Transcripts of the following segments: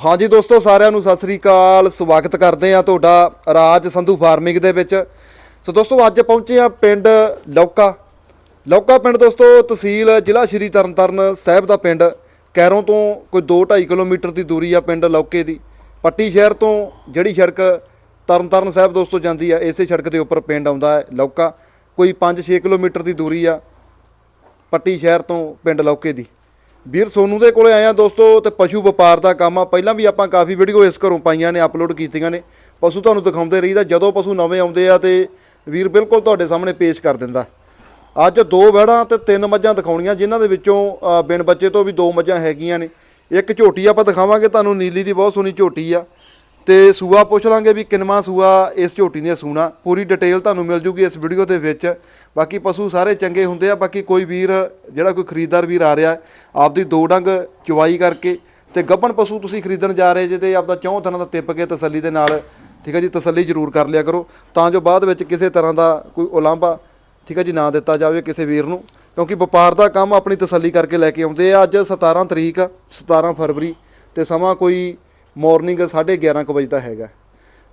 ਹਾਂਜੀ ਦੋਸਤੋ, ਸਾਰਿਆਂ ਨੂੰ ਸਤਿ ਸ੍ਰੀ ਅਕਾਲ। ਸਵਾਗਤ ਕਰਦੇ ਆ ਤੁਹਾਡਾ ਰਾਜ ਸੰਧੂ ਫਾਰਮਿੰਗ ਦੇ ਵਿੱਚ। ਸੋ ਦੋਸਤੋ, ਅੱਜ ਪਹੁੰਚੇ ਆ ਪਿੰਡ ਲੌਕਾ। ਲੌਕਾ ਪਿੰਡ ਦੋਸਤੋ, ਤਹਿਸੀਲ ਜ਼ਿਲ੍ਹਾ ਸ਼੍ਰੀ ਤਰਨਤਾਰਨ ਸਾਹਿਬ ਦਾ ਪਿੰਡ। ਕੈਰੋਂ ਤੋਂ ਕੋਈ 2-2.5 ਕਿਲੋਮੀਟਰ ਦੀ ਦੂਰੀ ਆ ਪਿੰਡ ਲੌਕੇ ਦੀ। ਪੱਟੀ ਸ਼ਹਿਰ ਤੋਂ ਜਿਹੜੀ ਸੜਕ ਤਰਨਤਾਰਨ ਸਾਹਿਬ ਦੋਸਤੋ ਜਾਂਦੀ ਆ, ਇਸੇ ਸੜਕ ਦੇ ਉੱਪਰ ਪਿੰਡ ਆਉਂਦਾ ਹੈ ਲੌਕਾ। ਕੋਈ 5-6 ਕਿਲੋਮੀਟਰ ਦੀ ਦੂਰੀ ਆ ਪੱਟੀ ਸ਼ਹਿਰ ਤੋਂ ਪਿੰਡ ਲੌਕੇ ਦੀ। ਵੀਰ, ਸੋਨੂ ਦੇ ਕੋਲੇ ਆਏ ਆ ਦੋਸਤੋ, ਤੇ ਪਸ਼ੂ ਵਪਾਰ ਦਾ ਕੰਮ ਆ। ਪਹਿਲਾਂ ਵੀ ਆਪਾਂ ਕਾਫੀ ਵੀਡੀਓ ਇਸ ਘਰੋਂ ਪਾਈਆਂ ਨੇ ਅਪਲੋਡ ਕੀਤੀਆਂ ਨੇ। ਪਸ਼ੂ ਤੁਹਾਨੂੰ ਦਿਖਾਉਂਦੇ ਰਹੀਦਾ, ਜਦੋਂ ਪਸ਼ੂ ਨਵੇਂ ਆਉਂਦੇ ਆ ਤੇ ਵੀਰ ਬਿਲਕੁਲ ਤੁਹਾਡੇ ਸਾਹਮਣੇ ਪੇਸ਼ ਕਰ ਦਿੰਦਾ। ਅੱਜ ਦੋ ਵਹਿੜਾਂ ਤੇ ਤਿੰਨ ਮੱਝਾਂ ਦਿਖਾਉਣੀਆਂ, ਜਿਨ੍ਹਾਂ ਦੇ ਵਿੱਚੋਂ ਬਿਨ ਬੱਚੇ ਤੋਂ ਵੀ ਦੋ ਮੱਝਾਂ ਹੈਗੀਆਂ ਨੇ। ਇੱਕ ਝੋਟੀ ਆਪਾਂ ਦਿਖਾਵਾਂਗੇ, ਤੁਹਾਨੂੰ ਨੀਲੀ ਦੀ ਬਹੁਤ ਸੋਹਣੀ ਝੋਟੀ ਆ। ਤੇ ਸੂਆ ਪੁੱਛ ਲਾਂਗੇ ਵੀ ਕਿੰਨਵਾਂ ਸੂਆ ਇਸ ਝੋਟੀ ਨੇ ਸੂਣਾ। ਪੂਰੀ ਡਿਟੇਲ ਤੁਹਾਨੂੰ ਮਿਲ ਜੂਗੀ ਇਸ ਵੀਡੀਓ ਦੇ ਵਿੱਚ। ਬਾਕੀ ਪਸ਼ੂ ਸਾਰੇ ਚੰਗੇ ਹੁੰਦੇ ਆ ਬਾਕੀ ਕੋਈ ਵੀਰ ਜਿਹੜਾ ਕੋਈ ਖਰੀਦਦਾਰ ਵੀਰ ਆ ਰਿਹਾ ਆਪਦੀ ਦੋ ਡੰਗ ਚਵਾਈ ਕਰਕੇ ਤੇ ਗੱਬਣ ਪਸ਼ੂ ਤੁਸੀਂ ਖਰੀਦਣ ਜਾ ਰਹੇ ਜੇ ਤੇ ਆਪਦਾ ਚੌਂ ਤਰ੍ਹਾਂ ਦਾ ਤਿੱਪ ਕੇ ਤਸੱਲੀ ਦੇ ਨਾਲ ਠੀਕ ਹੈ ਜੀ ਤਸੱਲੀ ਜ਼ਰੂਰ ਕਰ ਲਿਆ ਕਰੋ। ਤਾਂ ਜੋ ਬਾਅਦ ਵਿੱਚ ਕਿਸੇ ਤਰ੍ਹਾਂ ਦਾ ਕੋਈ ਉਲਾਂਭਾ ਠੀਕ ਹੈ ਜੀ ਨਾ ਦਿੱਤਾ ਜਾਵੇ ਕਿਸੇ ਵੀਰ ਨੂੰ। ਕਿਉਂਕਿ ਵਪਾਰ ਦਾ ਕੰਮ ਆਪਣੀ ਤਸੱਲੀ ਕਰਕੇ ਲੈ ਕੇ ਆਉਂਦੇ ਆ। ਅੱਜ 17 ਤਰੀਕ ਆ, 17 ਫਰਵਰੀ ਤੇ ਸਮਾਂ ਕੋਈ ਮਾਰਨਿੰਗ 11:30 ਕੁ ਵਜੇ ਦਾ ਹੈਗਾ।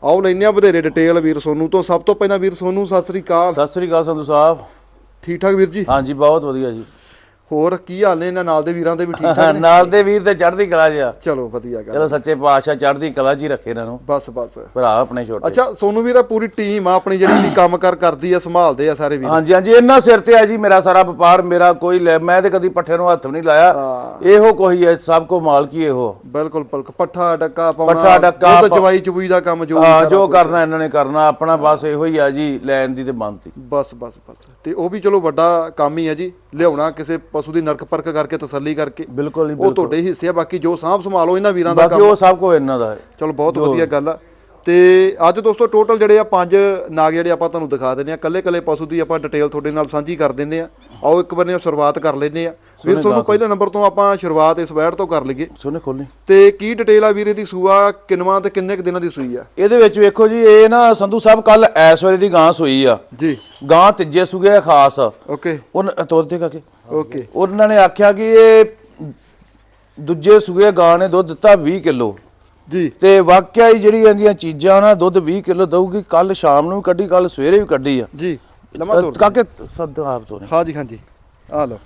ਆਓ ਲੈਂਦੇ ਆ ਵਧੇਰੇ ਡਿਟੇਲ ਵੀਰ ਸੋਨੂ ਤੋਂ। ਸਭ ਤੋਂ ਪਹਿਲਾਂ ਵੀਰ ਸੋਨੂ ਸਤਿ ਸ੍ਰੀ ਅਕਾਲ। ਸਤਿ ਸ੍ਰੀ ਅਕਾਲ ਸੰਧੂ ਸਾਹਿਬ। ਠੀਕ ਠਾਕ ਵੀਰ ਜੀ? ਹਾਂਜੀ ਬਹੁਤ ਵਧੀਆ ਜੀ। ਹੋਰ ਕੀ ਹਾਲ ਨੇ ਇਹਨਾਂ ਨਾਲ ਦੇ ਵੀਰਾਂ ਦੇ ਵੀ ਠੀਕ ਠਾਕ ਨੇ? ਨਾਲ ਦੇ ਵੀਰ ਤੇ ਚੜ੍ਹਦੀ ਕਲਾ ਜੀ ਆ ਚਲੋ ਵਧੀਆ ਗੱਲ ਚਲੋ ਸੱਚੇ ਪਾਤਸ਼ਾਹ ਚੜ੍ਹਦੀ ਕਲਾ ਜੀ ਰੱਖੇ ਇਹਨਾਂ ਨੂੰ। ਬਸ ਬਸ। ਭਰਾ ਆਪਣੇ ਛੋਟੇ। ਅੱਛਾ ਸੋਨੂ ਵੀਰਾ ਪੂਰੀ ਟੀਮ ਆ ਆਪਣੀ ਜਿਹੜੀ ਵੀ ਕੰਮ ਕਰ ਕਰਦੀ ਆ ਸੰਭਾਲਦੇ ਆ ਸਾਰੇ ਵੀਰ। ਹਾਂਜੀ ਹਾਂਜੀ ਇਹਨਾਂ ਸਿਰ ਤੇ ਆ ਜੀ ਮੇਰਾ ਸਾਰਾ ਵਪਾਰ ਮੇਰਾ ਕੋਈ ਮੈਂ ਤੇ ਕਦੀ ਪੱਠੇ ਨੂੰ ਹੱਥ ਵੀ ਨਹੀਂ ਲਾਇਆ। ਇਹੋ ਕੋਈ ਹੈ ਸਭ ਕੋ ਮਾਲਕੀ ਇਹੋ। ਬਿਲਕੁਲ ਬਿਲਕੁਲ। ਪੱਠਾ ਡੱਕਾ ਪਾਉਣਾ ਪੱਠਾ ਡੱਕਾ ਦੁੱਧ ਪਾ- ਚਵਾਈ ਚਬੂਈ ਦਾ ਕੰਮ ਜੋ ਹਾਂ ਜੋ ਕਰਨਾ ਇਹਨਾਂ ਨੇ ਕਰਨਾ ਆਪਣਾ ਬਸ ਇਹੋ ਹੀ ਆ ਜੀ ਲੈਣ ਦੀ ਤੇ ਬੰਨਤੀ ਬਸ ਬਸ ਬਸ। ਤੇ ਉਹ ਵੀ ਚਲੋ ਵੱਡਾ ਕੰਮ ਹੀ ਹੈ ਜੀ। ਲਿਆਉਣਾ ਕਿਸੇ ਪਸ਼ੂ ਦੀ ਨਰਕ ਪਰਖ ਕਰਕੇ ਤਸੱਲੀ ਕਰਕੇ ਬਿਲਕੁਲ ਜੀ ਉਹ ਤੁਹਾਡੇ ਹਿੱਸੇ ਆ ਬਾਕੀ ਜੋ ਸਾਂਭ ਸੰਭਾਲੋ ਇਹਨਾਂ ਵੀਰਾਂ ਦਾ ਬਾਕੀ ਉਹ ਸਭ ਕੋ ਇਹਨਾਂ ਦਾ ਹੈ। ਚਲੋ ਬਹੁਤ ਵਧੀਆ ਗੱਲ ਆ। ਤੇ ਅੱਜ ਦੋਸਤੋ ਟੋਟਲ ਜਿਹੜੇ ਆ ਪੰਜ ਨਾਗ ਜਿਹੜੇ ਆਪਾਂ ਤੁਹਾਨੂੰ ਦਿਖਾ ਦਿੰਦੇ ਆ ਕੱਲੇ ਕੱਲੇ ਪਸ਼ੂ ਦੀ ਆਪਾਂ ਡਿਟੇਲ ਤੁਹਾਡੇ ਨਾਲ ਸਾਂਝੀ ਕਰ ਦਿੰਦੇ ਆ। ਆਓ ਇੱਕ ਵਾਰ ਸ਼ੁਰੂਆਤ ਕਰ ਲੈਂਦੇ ਆ। ਵੀਰ ਤੁਹਾਨੂੰ ਪਹਿਲੇ ਨੰਬਰ ਤੋਂ ਆਪਾਂ ਸ਼ੁਰੂਆਤ ਇਸ ਵੈੜ ਤੋਂ ਕਰ ਲਈਏ। ਸੁਣੇ ਖੋਲੀ। ਤੇ ਕੀ ਡਿਟੇਲ ਆ ਵੀਰੇ ਦੀ ਸੂਆ? ਕਿੰਨਵਾਂ ਤੇ ਕਿੰਨੇ ਕੁ ਦਿਨਾਂ ਦੀ ਸੂਈ ਆ? ਇਹਦੇ ਵਿੱਚ ਵੇਖੋ ਜੀ ਇਹ ਨਾ ਸੰਧੂ ਸਾਹਿਬ ਕੱਲ ਐਸ ਵੇਲੇ ਦੀ ਗਾਂ ਸੋਈ ਆ। ਜੀ। ਗਾਂ ਤੀਜੇ ਸੁਗੇ ਆ ਖਾਸ। ਓਕੇ। ਉਹਨ ਤੋਰ ਦੇ ਕਾਕੇ। ਓਕੇ। ਉਹਨਾਂ ਨੇ ਆਖਿਆ ਕਿ ਇਹ ਦੂਜੇ ਸੂਏ ਗਾਂ ਨੇ ਦੁੱਧ ਦਿੱਤਾ 20 ਕਿਲੋ। ਜੀ। ਤੇ ਵਾਕਿਆ ਹੀ ਜਿਹੜੀ ਇਹਦੀਆਂ ਚੀਜ਼ਾਂ ਨਾ ਦੁੱਧ 20 ਕਿਲੋ ਦਊਗੀ ਕੱਲ ਸ਼ਾਮ ਨੂੰ ਵੀ ਕੱਢੀ ਕੱਲ ਸਵੇਰੇ ਵੀ ਕੱਢੀ ਆ। ਜੀ। ਲੰਮਾ ਤੋਰ ਕਾਕੇ ਸੱਦ ਆਪ ਤੋਂ ਹਾਂਜੀ ਹਾਂਜੀ। ਆ ਲਓ।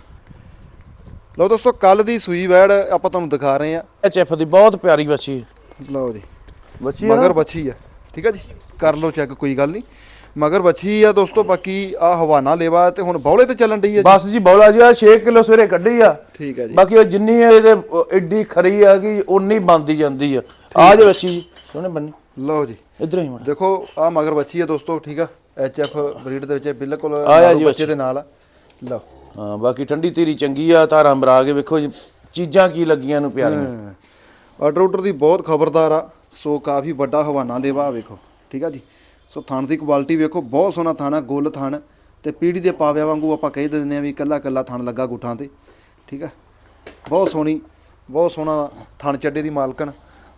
ਲਓ ਦੋਸਤੋ ਕੱਲ ਦੀ ਸੂਈ ਵੈੜ ਆਪਾਂ ਤੁਹਾਨੂੰ ਦਿਖਾ ਰਹੇ ਆ ਐਚ ਐਫ ਦੀ ਬਹੁਤ ਪਿਆਰੀ ਬੱਚੀ ਲਓ ਜੀ। ਬੱਚੀ ਮਗਰ ਬੱਚੀ ਆ। ਠੀਕ ਆ ਜੀ? ਕਰ ਲਓ ਚੈੱਕ ਕੋਈ ਗੱਲ ਨਹੀਂ। ਮਗਰ ਬੱਚੀ ਆ ਦੋਸਤੋ ਬਾਕੀ ਆ ਹਵਾਨਾ ਲੇਵਾ ਤੇ ਹੁਣ ਬੌਲੇ ਤੇ ਚੱਲਣ ਡਈ ਆ ਜੀ। ਬਸ ਜੀ ਬੌਲਾ ਜੀ ਆ 6 ਕਿਲੋ ਸਵੇਰੇ ਕੱਢੀ ਆ। ਠੀਕ ਆ ਜੀ। ਬਾਕੀ ਉਹ ਜਿੰਨੀ ਇਹਦੇ ਐਡੀ ਖਰੀ ਆ ਕਿ ਉਨੀ ਬੰਦੀ ਜਾਂਦੀ ਆ। ਆ ਜੇ ਬੱਚੀ ਜੀ। ਸੋਹਣੇ ਬੰਨੀ। ਲਓ ਜੀ। ਇਧਰ ਹੀ ਮੜ ਦੇਖੋ ਆ ਮਗਰ ਬੱਚੀ ਆ ਦੋਸਤੋ ਠੀਕ ਆ। ਐਚ ਐਫ ਬਰੀਡ ਦੇ ਵਿੱਚ ਇਹ ਬਿਲਕੁਲ ਆ ਨਾਲੂ ਜੀ ਬੱਚੇ ਦੇ ਨਾਲ। ਆ ਲਓ। ਹਾਂ ਬਾਕੀ ਠੰਡੀ ਤੇਰੀ ਚੰਗੀ ਆ ਧਾਰਾਂ ਬਰਾ ਕੇ ਵੇਖੋ ਜੀ ਚੀਜ਼ਾਂ ਕੀ ਲੱਗੀਆਂ ਨੂੰ ਪਿਆਰੀਆਂ। ਆਰਡਰ ਆਰਡਰ ਦੀ ਬਹੁਤ ਖਬਰਦਾਰ ਆ ਸੋ ਕਾਫੀ ਵੱਡਾ ਹਵਾਨਾ ਲੇਵਾ ਆ ਵੇਖੋ। ਠੀਕ ਆ ਜੀ? ਸੋ ਥਣ ਦੀ ਕੁਆਲਿਟੀ ਵੇਖੋ ਬਹੁਤ ਸੋਹਣਾ ਥਾਣਾ ਗੁੱਲ ਥਣ। ਤੇ ਪੀੜੀ ਦੇ ਪਾਵਿਆਂ ਵਾਂਗੂ ਆਪਾਂ ਕਹਿ ਦਿੰਦੇ ਆ ਵੀ ਕੱਲਾ ਕੱਲਾ ਥਣ ਲੱਗਾ ਗੁੱਠਾਂ ਤੇ। ਠੀਕ ਆ? ਬਹੁਤ ਸੋਹਣੀ ਬਹੁਤ ਸੋਹਣਾ ਥਣ ਚੱਡੇ ਦੀ ਮਾਲਕਣ।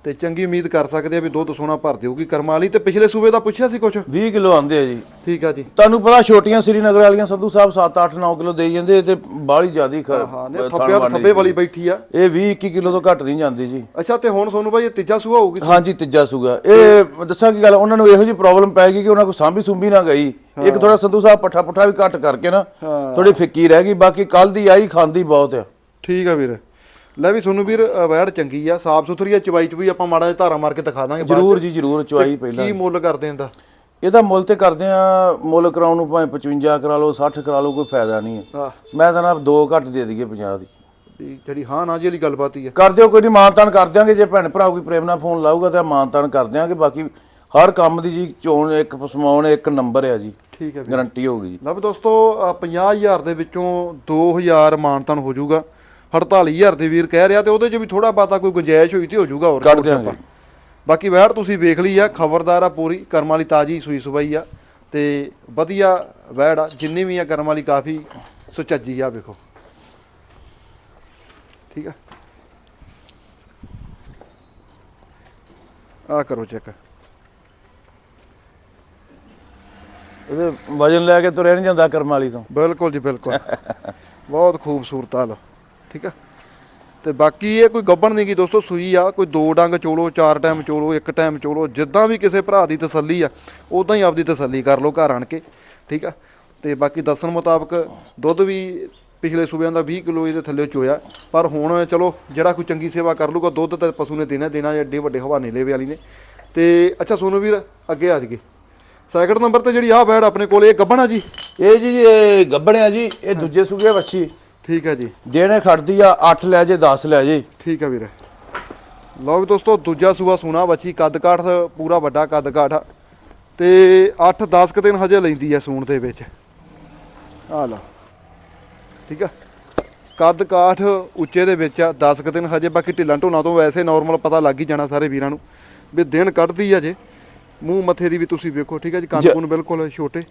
ਤੇ ਚੰਗੀ ਉਮੀਦ ਕਰ ਸਕਦੇ ਆ ਵੀ ਦੁੱਧ ਸੋਹਣਾ ਭਰ ਦੇਊਗੀ। ਕਰਮਾਂ ਵਾਲੀ ਤੇ ਪਿਛਲੇ ਸੂਬੇ ਦਾ ਪੁੱਛਿਆ ਸੀ ਕੁਛ? 20 ਕਿਲੋ ਆਂਦੇ ਆ ਜੀ। ਠੀਕ ਆ ਜੀ। ਤੁਹਾਨੂੰ ਪਤਾ ਛੋਟੀਆਂ ਸ੍ਰੀਨਗਰ ਵਾਲੀਆਂ ਸੰਧੂ ਸਾਹਿਬ 7 8 9 ਕਿਲੋ ਦੇਈ ਜਾਂਦੇ ਤੇ ਬਾਹਲੀ ਜ਼ਿਆਦੀ ਖਰ ਹਾਂ ਨੇ ਥੱਪਿਆ ਥੱਬੇ ਵਾਲੀ ਬੈਠੀ ਆ। ਇਹ 20 21 ਕਿਲੋ ਤੋਂ ਘੱਟ ਨਹੀਂ ਜਾਂਦੀ ਜੀ। ਅੱਛਾ ਤੇ ਹੁਣ ਸੋਨੂੰ ਭਾਈ ਇਹ ਤੀਜਾ ਸੂਆ ਹੋਊਗੀ ਹਾਂਜੀ ਤੀਜਾ ਸੂਗਾ ਇਹ ਦੱਸਾਂ ਕੀ ਗੱਲ ਉਹਨਾਂ ਨੂੰ ਇਹੋ ਜੀ ਪ੍ਰੋਬਲਮ ਪੈ ਗਈ ਕਿ ਉਹਨਾਂ ਕੋ ਸਾਂਭੀ ਸੁੰਭੀ ਨਾ ਗਈ। ਇੱਕ ਥੋੜਾ ਸੰਧੂ ਸਾਹਿਬ ਪੱਠਾ ਪੁੱਠਾ ਵੀ ਘੱਟ ਕਰਕੇ ਨਾ ਥੋੜੀ ਫਿੱਕੀ ਰਹਿ ਗਈ ਬਾਕੀ ਕੱਲ ਦੀ ਆਈ ਖਾਂਦੀ ਬਹੁਤ ਆ। ਠੀਕ ਆ ਵੀਰ। ਲੈ ਵੀ ਸੋਨੂੰ ਵੀਰ ਵੈੜ ਚੰਗੀ ਆ ਸਾਫ਼ ਸੁਥਰੀ ਆ ਚਵਾਈ ਚ ਵੀ ਆਪਾਂ ਮਾੜਾ ਜਿਹਾ ਧਾਰਾ ਮਾਰ ਕੇ ਦਿਖਾ ਦਾਂਗੇ। ਜਰੂਰ ਜੀ ਜਰੂਰ ਚੁਆਈ ਪਹਿਲਾਂ ਕੀ ਮੁੱਲ ਕਰਦੇ ਇਹਦਾ? ਇਹਦਾ ਮੁੱਲ ਤੇ ਕਰਦੇ ਆ ਮੁੱਲ ਕਰਾਉਣ ਨੂੰ ਭਾਵੇਂ 55 ਕਰਾ ਲਓ 60 ਕਰਾ ਲਓ ਕੋਈ ਫਾਇਦਾ ਨਹੀਂ ਹੈ। ਆ ਮੈਂ ਤਾਂ ਨਾ ਦੋ ਘੱਟ ਦੇ ਦਈਏ 50 ਦੀ। ਜਿਹੜੀ ਹਾਂ ਨਾ ਜੀ ਵਾਲੀ ਗੱਲਬਾਤ ਹੀ ਆ। ਕਰ ਦਿਓ ਕੋਈ ਨਹੀਂ ਮਾਨਤਾਨ ਕਰ ਦਿਆਂਗੇ ਜੇ ਭੈਣ ਭਰਾ ਕੋਈ ਪ੍ਰੇਮ ਨਾਲ ਫੋਨ ਲਾਊਗਾ ਤਾਂ ਮਾਨਤਾਨ ਕਰ ਦਿਆਂਗੇ ਬਾਕੀ ਹਰ ਕੰਮ ਦੀ ਜੀ ਚੋਣ ਇੱਕ ਪਸਮਾਉਣ ਇੱਕ ਨੰਬਰ ਆ ਜੀ। ਠੀਕ ਹੈ ਗਾਰੰਟੀ ਹੋਊਗੀ ਜੀ। ਲਓ ਦੋਸਤੋ ਅ, 50000 ਦੇ ਵਿੱਚੋਂ 2000 ਮਾਨਤਨ ਹੋ ਜਾਊਗਾ। 48000 ਦੇ ਵੀਰ ਕਹਿ ਰਿਹਾ ਤੇ ਉਹਦੇ ਚ ਵੀ ਥੋੜਾ ਬਾਤਾ ਕੋਈ ਗੁੰਜਾਇਸ਼ ਹੋਈ ਤੇ ਹੋ ਜਾਊਗਾ ਹੋਰ ਕੱਢ ਹੋਰ ਦਿਆਂਗੇ। ਆਪਾਂ। ਬਾਕੀ ਵੈੜ ਤੁਸੀਂ ਵੇਖ ਲਈ ਆ ਖਬਰਦਾਰ ਆ ਪੂਰੀ ਕਰਮ ਵਾਲੀ ਤਾਜੀ ਸੂਈ ਸੁਬਾਈ ਆ ਤੇ ਵਧੀਆ ਵੈੜ ਆ ਜਿੰਨੀ ਵੀ ਆ ਕਰਮ ਵਾਲੀ ਕਾਫੀ ਸੁਚੱਜੀ ਆ ਵੇਖੋ। ਠੀਕ ਆ? ਆ ਕਰੋ ਚੈੱਕ। ਇਹਦੇ ਵਜਨ ਲੈ ਕੇ ਤੁਰਿਆ ਨਹੀਂ ਜਾਂਦਾ ਕਰਮ ਵਾਲੀ ਤੋਂ। ਬਿਲਕੁਲ ਜੀ ਬਿਲਕੁਲ। ਬਹੁਤ ਖੂਬਸੂਰਤ ਆ ਲੋ ਠੀਕ ਆ? ਤੇ ਬਾਕੀ ਇਹ ਕੋਈ ਗੱਬਣ ਨਹੀਂ ਗੀ ਦੋਸਤੋ, ਸੂਈ ਆ, ਕੋਈ ਦੋ ਡੰਗ ਚੋਲੋ, ਚਾਰ ਟਾਈਮ ਚੋਲੋ, ਇੱਕ ਟਾਈਮ ਚੋਲੋ, ਜਿੱਦਾਂ ਵੀ ਕਿਸੇ ਭਰਾ ਦੀ ਤਸੱਲੀ ਆ ਉਦਾਂ ਹੀ ਆਪਦੀ ਤਸੱਲੀ ਕਰ ਲਓ ਘਰ ਆਣ ਕੇ, ਠੀਕ ਆ? ਤੇ ਬਾਕੀ ਦੱਸਣ ਮੁਤਾਬਕ ਦੁੱਧ ਵੀ ਪਿਛਲੇ ਸੂਬਿਆਂ ਦਾ 20 ਕਿਲੋ ਇਹਦੇ ਥੱਲੇ ਚੋਇਆ, ਪਰ ਹੁਣ ਚਲੋ ਜਿਹੜਾ ਕੋਈ ਚੰਗੀ ਸੇਵਾ ਕਰ ਲੂਗਾ, ਦੁੱਧ ਤਾਂ ਪਸ਼ੂ ਨੇ ਦੇਣਾ ਦੇਣਾ ਐਡੇ ਵੱਡੇ ਹਵਾਨੇ ਲੇਵੇ ਵਾਲੀ ਨੇ। ਤੇ ਅੱਛਾ ਸੋਨੂ ਵੀਰ, ਅੱਗੇ ਆ ਜਗੇ ਸੈਕਿੰਡ ਨੰਬਰ ਤੇ ਜਿਹੜੀ ਆਹ ਬੈੜ ਆਪਣੇ ਕੋਲ, ਇਹ ਗੱਬਣ ਆ ਜੀ? ਇਹ ਜੀ, ਇਹ ਗੱਬਣਿਆ ਜੀ, ਇਹ ਦੂਜੇ ਸੂਗੇ ਵੱਛੀ। ਠੀਕ ਹੈ ਜੀ। ਦੇਣੇ ਖੜਦੀ ਆ 8 ਲੈ ਜੇ 10 ਲੈ ਜੇ। ਠੀਕ ਹੈ ਵੀਰੇ। ਲਓ ਵੀ ਦੋਸਤੋ ਦੂਜਾ ਸੂਆ ਸੋਨਾ ਬੱਚੀ ਕੱਦ ਕਾਠ ਪੂਰਾ ਵੱਡਾ ਕੱਦ ਕਾਠ ਆ ਤੇ 8-10 ਕੁ ਦਿਨ ਹਜੇ ਲੈਂਦੀ ਹੈ ਸੂਣ ਦੇ ਵਿੱਚ। ਆ ਲਓ। ਠੀਕ ਆ ਕੱਦ ਕਾਠ ਉੱਚੇ ਦੇ ਵਿੱਚ ਆ 10 ਕੁ ਦਿਨ ਹਜੇ ਬਾਕੀ ਢਿੱਲਾਂ ਢੋਣਾ ਤੋਂ ਵੈਸੇ ਨਾਰਮਲ ਪਤਾ ਲੱਗ ਹੀ ਜਾਣਾ ਸਾਰੇ ਵੀਰਾਂ ਨੂੰ ਵੀ ਦਿਨ ਕੱਢਦੀ ਆ ਜੇ। ਮੂੰਹ ਮੱਥੇ ਦੀ ਵੀ ਤੁਸੀਂ ਵੇਖੋ ਠੀਕ ਹੈ ਜੀ ਕੰਨ ਜ- ਕੁੰਨ ਬਿਲਕੁਲ ਛੋਟੇ।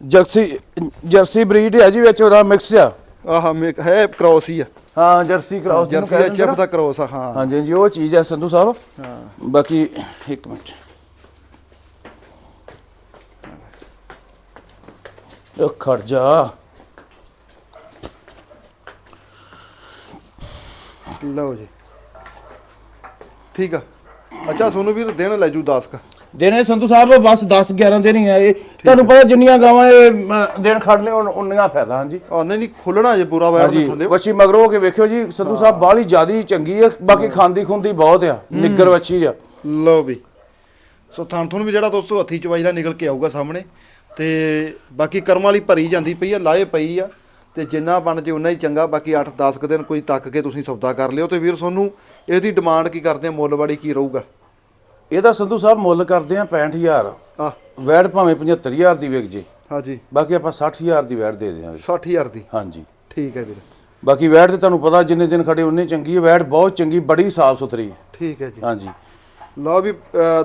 ਜਰਸੀ ਜਰਸੀ ਬਰੀਡ ਹੈ ਜੀ ਵਿੱਚ ਉਹਦਾ ਮਿਕਸ ਆ। ਆਹ ਮੇਕ ਹੈ ਕ੍ਰੋਸ ਹੀ ਆ ਹਾਂ jersey cross jersey H F ਦਾ ਕ੍ਰੋਸ ਆ ਹਾਂ। ਹਾਂਜੀ ਜੀ ਉਹ ਚੀਜ਼ ਹੈ ਸੰਧੂ ਸਾਹਿਬ। ਹਾਂ। ਬਾਕੀ ਇੱਕ ਮਿੰਟ। ਉਹ ਖੜ ਜਾ। ਲਓ ਜੀ। ਠੀਕ ਆ। ਅੱਛਾ ਸੋਨੂੰ ਵੀਰ ਦਿਨ ਲੈ ਜੂ 10 ਕ ਦਿਨੇ ਸੰਧੂ ਸਾਹਿਬ ਬਸ 10 11 ਦਿਨ ਹੀ ਆ ਇਹ। ਤੁਹਾਨੂੰ ਪਤਾ ਜਿੰਨੀਆਂ ਗਾਵਾਂ ਇਹ ਮ, ਦਿਨ ਖੜਨੇ ਉਨ- ਉਨੀਆਂ ਫਾਇਦਾ ਹਾਂਜੀ। ਆ ਨਹੀਂ ਨਹੀਂ ਖੁੱਲਣਾ ਜੇ ਪੂਰਾ ਵੈਰ ਦੇ ਹਾਂਜੀ ਥੱਲੇ। ਵੱਛੀ ਮਗਰੋਂ ਹੋ ਕੇ ਵੇਖਿਓ ਜੀ ਸੰਧੂ ਸਾਹਿਬ ਬਾਹਲੀ ਜਿਆਦੀ ਚੰਗੀ ਹੈ ਬਾਕੀ ਖਾਂਦੀ ਖੁੰਦੀ ਬਹੁਤ ਆ ਨਿੱਗਰ ਵੱਛੀ ਆ। ਲਓ ਵੀ। ਸੋ ਥਾਂ ਤੁਹਾਨੂੰ ਵੀ ਜਿਹੜਾ ਦੋਸਤੋ ਹੱਥੀ ਚਵਾਈ ਦਾ ਨਿਕਲ ਕੇ ਆਊਗਾ ਸਾਹਮਣੇ ਤੇ ਬਾਕੀ ਕਰਮ ਵਾਲੀ ਭਰੀ ਜਾਂਦੀ ਪਈ ਆ ਲਾਏ ਪਈ ਆ ਤੇ ਜਿੰਨਾ ਬਣ ਜੇ ਉਨਾ ਹੀ ਚੰਗਾ ਬਾਕੀ 8-10 ਕੁ ਦਿਨ ਕੋਈ ਤੱਕ ਕੇ ਤੁਸੀਂ ਸੌਦਾ ਕਰ ਲਿਓ ਤੇ ਵੀਰ ਤੁਹਾਨੂੰ ਇਹਦੀ ਡਿਮਾਂਡ ਕੀ ਕਰਦੇ ਆ ਮੁੱਲ ਵਾੜੀ ਕੀ ਰਹੂਗਾ? ਇਹਦਾ ਸੰਧੂ ਸਾਹਿਬ ਮੁੱਲ ਕਰਦੇ ਆ 65000 ਆ ਵੈੜ ਭਾਵੇਂ 75000 ਦੀ ਵਿਕ ਜੇ। ਹਾਂਜੀ। ਬਾਕੀ ਆਪਾਂ 60000 ਦੀ ਵੈੜ ਦੇ ਦਿਆਂਗੇ। 60000 ਦੀ? ਹਾਂਜੀ। ਠੀਕ ਹੈ ਵੀਰ। ਬਾਕੀ ਵੈੜ ਤੇ ਤੁਹਾਨੂੰ ਪਤਾ ਜਿੰਨੇ ਦਿਨ ਖੜੇ ਉਹਨੇ ਚੰਗੀ ਹੈ। ਵੈੜ ਬਹੁਤ ਚੰਗੀ ਬੜੀ ਸਾਫ਼ ਸੁਥਰੀ ਹੈ। ਠੀਕ ਹੈ ਜੀ। ਹਾਂਜੀ। ਲਓ ਵੀ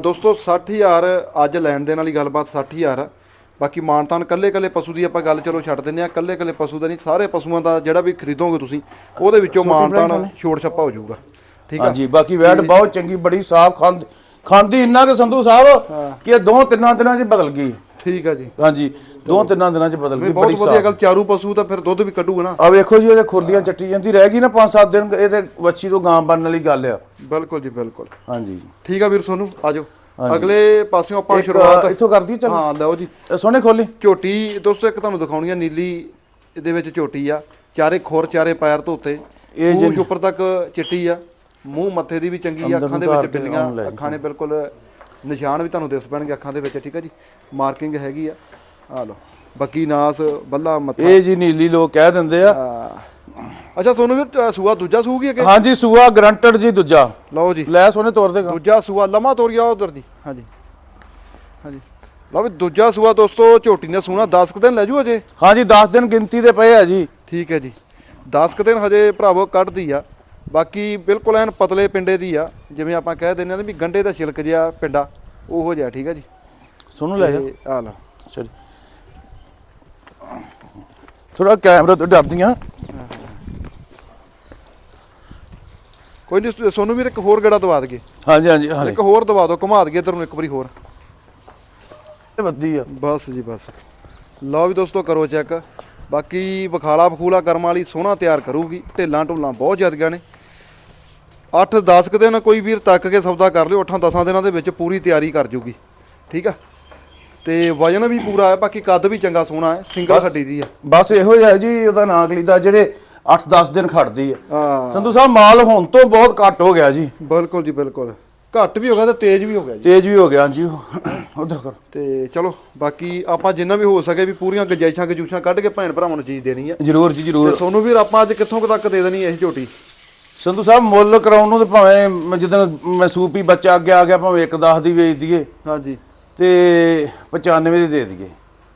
ਦੋਸਤੋ 60000 ਅੱਜ ਲੈਣ ਦੇਣ ਵਾਲੀ ਗੱਲਬਾਤ 60000 ਆ ਬਾਕੀ ਮਾਨਤਾਨ ਕੱਲੇ ਕੱਲੇ ਪਸ਼ੂ ਦੀ ਆਪਾਂ ਗੱਲ ਚਲੋ ਛੱਡ ਦਿੰਨੇ ਆ ਕੱਲੇ ਕੱਲੇ ਪਸ਼ੂ ਦਾ ਨਹੀਂ ਸਾਰੇ ਪਸ਼ੂਆਂ ਦਾ ਜਿਹੜਾ ਵੀ ਖਰੀਦੋਗੇ ਤੁਸੀਂ ਉਹਦੇ ਵਿੱਚੋਂ ਮਾਨਤਾਨ ਛੋੜ ਛੱਪਾ ਹੋ ਜਾਊਗਾ। ਠੀਕ ਆ? ਹਾਂਜੀ। ਬਾਕੀ ਵੈੜ ਬਹੁਤ ਚੰਗੀ ਬੜੀ ਸਾਫ਼ ਖਾਂਦ ਖਾਂਦੀ ਇੰਨਾ ਕਿ ਸੰਧੂ ਸਾਹਿਬ ਕਿ ਇਹ ਦੋ ਤਿੰਨਾਂ ਦਿਨਾਂ 'ਚ ਬਦਲ ਗਈ। ਠੀਕ ਆ ਜੀ। ਹਾਂਜੀ ਦੋ ਤਿੰਨਾਂ ਦਿਨਾਂ 'ਚ ਬਦਲ ਗਈ ਬਹੁਤ ਬੜੀ ਵਧੀਆ ਗੱਲ ਚਾਰੂ ਪਸ਼ੂ ਤਾਂ ਫਿਰ ਦੁੱਧ ਵੀ ਕੱਢੂਗਾ ਨਾ। ਆ ਵੇਖੋ ਜੀ ਉਹਦੇ ਖੁਰਲੀਆਂ ਚੱਟੀ ਜਾਂਦੀ ਰਹਿ ਗਈ ਨਾ 5-7 ਦਿਨ ਇਹ ਤੇ ਵੱਛੀ ਤੋਂ ਗਾਂ ਬਣਨ ਵਾਲੀ ਗੱਲ ਆ। ਬਿਲਕੁਲ ਜੀ ਬਿਲਕੁਲ। ਹਾਂਜੀ। ਠੀਕ ਆ ਵੀਰ ਸੋਨੂੰ ਆਜੋ ਹਾਂਜੀ। ਅਗਲੇ ਪਾਸਿਓਂ ਆਪਾਂ ਸ਼ੁਰੂਆਤ ਇੱਥੋਂ ਕਰਦੀ ਚੱਲ। ਹਾਂ ਲਓ ਜੀ। ਸੋਹਣੇ ਖੋਲੀ। ਝੋਟੀ ਦੋਸਤੋ ਇੱਕ ਤੁਹਾਨੂੰ ਦਿਖਾਉਣੀ ਆ ਨੀਲੀ ਇਹਦੇ ਵਿੱਚ ਝੋਟੀ ਆ। ਚਾਰੇ ਖੋਰ ਚਾਰੇ ਪੈਰ ਧੋਤੇ। ਇਹ ਇਹ ਜਿਹੜੀ- ਉੱਪਰ ਤੱਕ ਚਿੱਟੀ ਆ। ਮੂੰਹ ਮੱਥੇ ਦੀ ਵੀ ਚੰਗੀ ਆ ਅੱਖਾਂ ਦੇ ਵਿੱਚ ਬਿੱਲੀਆਂ। ਅੱਖਾਂ ਨੇ ਬਿਲਕੁਲ ਨਿਸ਼ਾਨ ਵੀ ਤੁਹਾਨੂੰ ਦਿਸ ਪੈਣਗੇ ਅੱਖਾਂ ਦੇ ਵਿੱਚ ਠੀਕ ਆ ਜੀ? ਮਾਰਕਿੰਗ ਹੈਗੀ ਆ। ਆ ਲਓ ਬੱਕੀ ਨਾਸ ਬੱਲਾ ਮੱਥਾ। ਇਹ ਜੀ ਨੀਲੀ ਲੋਕ ਕਹਿ ਦਿੰਦੇ ਆ। ਅੱਛਾ ਸੋਨੂੰ ਵੀਰ ਸੂਆ ਦੂਜਾ ਸੂਗੀ ਅੱਗੇ? ਹਾਂਜੀ ਸੂਆ ਗਰੰਟਡ ਜੀ ਦੂਜਾ। ਲਓ ਜੀ। ਲੈ ਸੋਹਣੇ ਤੌਰ ਤੇ ਗਾ। ਦੂਜਾ ਸੂਆ ਲੰਮਾ ਤੋਰੀਆ ਉਧਰ ਦੀ। ਹਾਂਜੀ। ਹਾਂਜੀ। ਲਓ ਵੀ ਦੂਜਾ ਸੂਆ ਦੋਸਤੋ ਝੋਟੀ ਨੇ ਸੂਣਾ 10 ਕੁ ਦਿਨ ਲੈ ਜੂ ਅਜੇ? ਹਾਂਜੀ 10 ਦਿਨ ਗਿਣਤੀ ਦੇ ਪਏ ਆ ਜੀ। ਠੀਕ ਹੈ ਜੀ। 10 ਕੁ ਦਿਨ ਹਜੇ ਭਰਾਵੋ ਕੱਢਦੀ ਆ। ਬਾਕੀ ਬਿਲਕੁਲ ਐਨ ਪਤਲੇ ਪਿੰਡੇ ਦੀ ਆ ਜਿਵੇਂ ਆਪਾਂ ਕਹਿ ਦਿੰਦੇ ਆ ਨਾ ਵੀ ਗੰਡੇ ਦਾ ਛਿਲਕ ਜਿਹਾ ਪਿੰਡਾ ਉਹੋ ਜਿਹਾ ਠੀਕ ਹੈ ਜੀ? ਸੁਣੋ ਲੈ ਜਾ। ਆ ਲਓ। ਚਲ ਥੋੜਾ ਕੈਮਰਾ ਤੋਂ ਡਰਦੀਆਂ। ਕੋਈ ਨਹੀਂ ਸੋਨੂੰ ਵੀਰ ਇੱਕ ਹੋਰ ਗੜਾ ਦਵਾ ਦਗੇ ਹਾਂਜੀ ਹਾਂਜੀ ਹਾਂਜੀ। ਇੱਕ ਹੋਰ ਦਵਾ ਦਿਓ ਘੁਮਾ ਦਗੇ ਤੈਨੂੰ ਇੱਕ ਵਾਰੀ ਹੋਰ। ਵੱਧੀ ਆ। ਬਸ ਜੀ ਬਸ। ਲਓ ਵੀ ਦੋਸਤੋ ਕਰੋ ਚੈੱਕ। ਬਾਕੀ ਬਖਾਲਾ ਬਖੂਲਾ ਕਰਮ ਵਾਲੀ ਸੋਹਣਾ ਤਿਆਰ ਕਰੂਗੀ। ਢੇਲਾਂ ਢੁੱਲਾਂ ਬਹੁਤ ਜ਼ਿਆਦੀਆਂ ਨੇ। 8-10 ਕੁ ਦਿਨ ਕੋਈ ਵੀਰ ਤੱਕ ਕੇ ਸੌਦਾ ਕਰ ਲਿਓ 8-10 ਦਿਨਾਂ ਦੇ ਵਿੱਚ ਪੂਰੀ ਤਿਆਰੀ ਕਰ ਜੂਗੀ ਠੀਕ ਆ? ਤੇ ਵਜਨ ਵੀ ਪੂਰਾ ਹੈ ਬਾਕੀ ਕੱਦ ਵੀ ਚੰਗਾ ਸੋਹਣਾ ਹੈ ਸਿੰਗਲ ਹੱਡੀ ਦੀ ਆ ਬਸ ਇਹੋ ਹੀ ਹੈ ਜੀ ਉਹਦਾ ਨਾਂ ਅਗਲੀ ਦਾ ਜਿਹੜੇ 8-10 ਦਿਨ ਖੜਦੀ ਹਾਂ। ਸੰਧੂ ਸਾਹਿਬ ਮਾਲ ਹੁਣ ਤੋਂ ਬਹੁਤ ਘੱਟ ਹੋ ਗਿਆ ਜੀ। ਬਿਲਕੁਲ ਜੀ ਬਿਲਕੁਲ। ਘੱਟ ਵੀ ਹੋ ਗਿਆ ਤੇ ਤੇਜ਼ ਵੀ ਹੋ ਗਿਆ ਜੀ। ਤੇਜ਼ ਵੀ ਹੋ ਗਿਆ ਜੀ ਉਧਰ ਕਰ। ਤੇ ਚਲੋ ਬਾਕੀ ਆਪਾਂ ਜਿੰਨਾ ਵੀ ਹੋ ਸਕੇ ਵੀ ਪੂਰੀਆਂ ਗੰਜਾਇਸ਼ਾਂ ਗਜੂਸ਼ਾਂ ਕੱਢ ਕੇ ਭੈਣ ਭਰਾਵਾਂ ਨੂੰ ਚੀਜ਼ ਦੇਣੀ ਆ ਜਰੂਰ ਜੀ ਤੇ ਜਰੂਰ ਸੋਨੂੰ ਵੀਰ ਆਪਾਂ ਅੱਜ ਕਿੱਥੋਂ ਤੱਕ ਦੇ ਦੇਣੀ ਇਹ ਝੋਟੀ? ਸੰਧੂ ਸਾਹਿਬ ਮੁੱਲ ਕਰਾਉਣ ਨੂੰ ਤੇ ਭਾਵੇਂ ਜਿੱਦਣ ਮਸੂਪੀ ਬੱਚਾ ਅੱਗੇ ਆ ਗਿਆ ਭਾਵੇਂ 1-10 ਦੀ ਵੇਚ ਦਈਏ। ਹਾਂਜੀ। ਤੇ 95 ਦੀ ਦੇ ਦਈਏ।